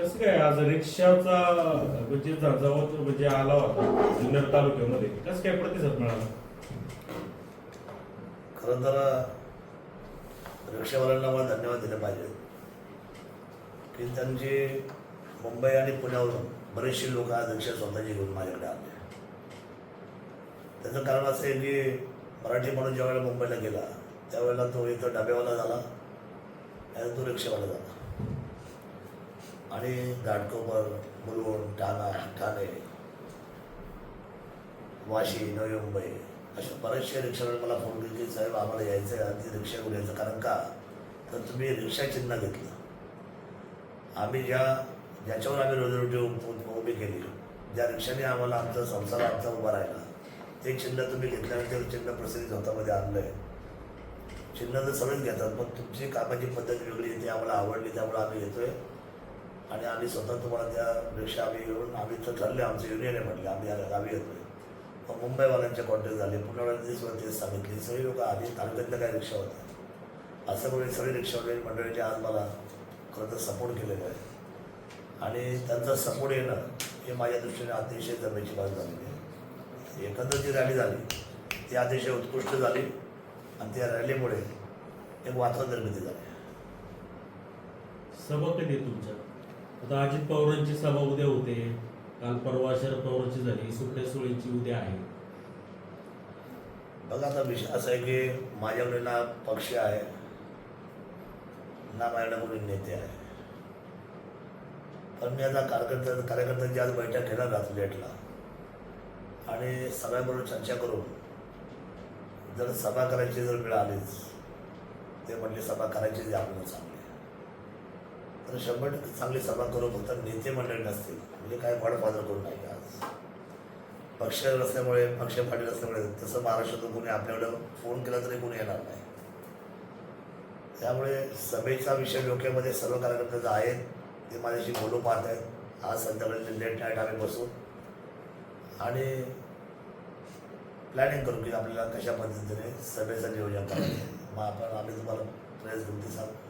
कसं काय आज रिक्षाचा म्हणजे झंझावत म्हणजे आला होता जुन्नर तालुक्यामध्ये. कसं काय प्रतिसाद मिळाला? खरं तर रिक्षावाल्यांना मला धन्यवाद दिले पाहिजे. की त्यांची मुंबई आणि पुण्यावरून बरेचसे लोक आज रिक्षा स्वतःची घेऊन माझ्याकडे आले. त्याचं कारण असं आहे की मराठी माणूस ज्यावेळेला मुंबईला गेला त्यावेळेला तो इथं डब्यावाला झाला आणि तो रिक्षावाला झाला. आणि घाटकोपर मुलुंड ठाणा ठाणे वाशी नवी मुंबई अशा बरेचसे रिक्षावर मला फोन केले की साहेब आम्हाला यायचं आहे आधी रिक्षा घेऊन यायचं. कारण का? तर तुम्ही रिक्षा चिन्ह घेतलं. आम्ही ज्या ज्याच्यावर आम्ही रोजीरोटी उभी केली ज्या रिक्षाने आम्हाला आमचा संसार आमचा उभा राहिला ते चिन्ह तुम्ही घेतल्यानंतर चिन्ह प्रसिद्ध स्वतःमध्ये आणलं आहे चिन्ह तर सगळेच घेतात पण तुमची कामाची पद्धत वेगळी आहे ती आम्हाला आवडली त्यामुळे आम्ही घेतोय आणि आम्ही स्वतः तुम्हाला त्या रिक्षा आम्ही घेऊन आम्ही तर ठरले आमचं युनियन आहे म्हटलं. आम्ही आता गावी येतोय. मग मुंबईवाल्यांचे कॉन्टॅक्ट झाले. पुण्यावाल्यांनी सुद्धा तेच सांगितले. सगळी लोक आधी तालुक्यातल्या काय रिक्षा होत्या. असं करून सगळे रिक्षावाले मंडळीने आज मला खरं तर सपोर्ट केलेलं आहे आणि त्यांचा सपोर्ट येणं हे माझ्या दृष्टीने अतिशय जमेची बाब झालेली आहे. एकंदर जी रॅली झाली ती अतिशय उत्कृष्ट झाली आणि त्या रॅलीमुळे एक वातावरण निर्मिती झाली. सभा कधी तुमच्या. आता अजित पवारांची सभा उद्या होते. काल परवा शरद पवारांची झाली. सुप्रिया सुळेंची उद्या आहे. बघा आता विषय असा आहे की माझ्याकडे ना पक्ष आहे. ना माझ्याकडे कोणी नेते आहे. पण मी आता कार्यकर्त्या कार्यकर्त्यांची आज बैठक घेणार राहतो लेटला आणि सगळ्याबरोबर चर्चा करून जर सभा करायची जर वेळ आलीच ते म्हटले सभा करायची जी आपल्याला चांगली तर शंभर टक्के चांगली सभा करू फक्त नेते मंडळी नसतील. म्हणजे काय वाढपात्र करू नाही आज पक्ष नसल्यामुळे पक्ष पाटील असल्यामुळे तसं महाराष्ट्रातून कोणी आपल्याकडं फोन केला तरी कोणी येणार नाही. त्यामुळे सभेचा विषय डोक्यामध्ये सर्व कार्यकर्ते जे आहेत ते माझ्याशी बोलू पाहत आहेत. आज संध्याकाळी लेट नाईट आम्ही बसू. आणि प्लॅनिंग करू की आपल्याला कशा पद्धतीने सभेचं नियोजन करायचं मग आपण आम्ही तुम्हाला प्रेस घेऊन ते सांगू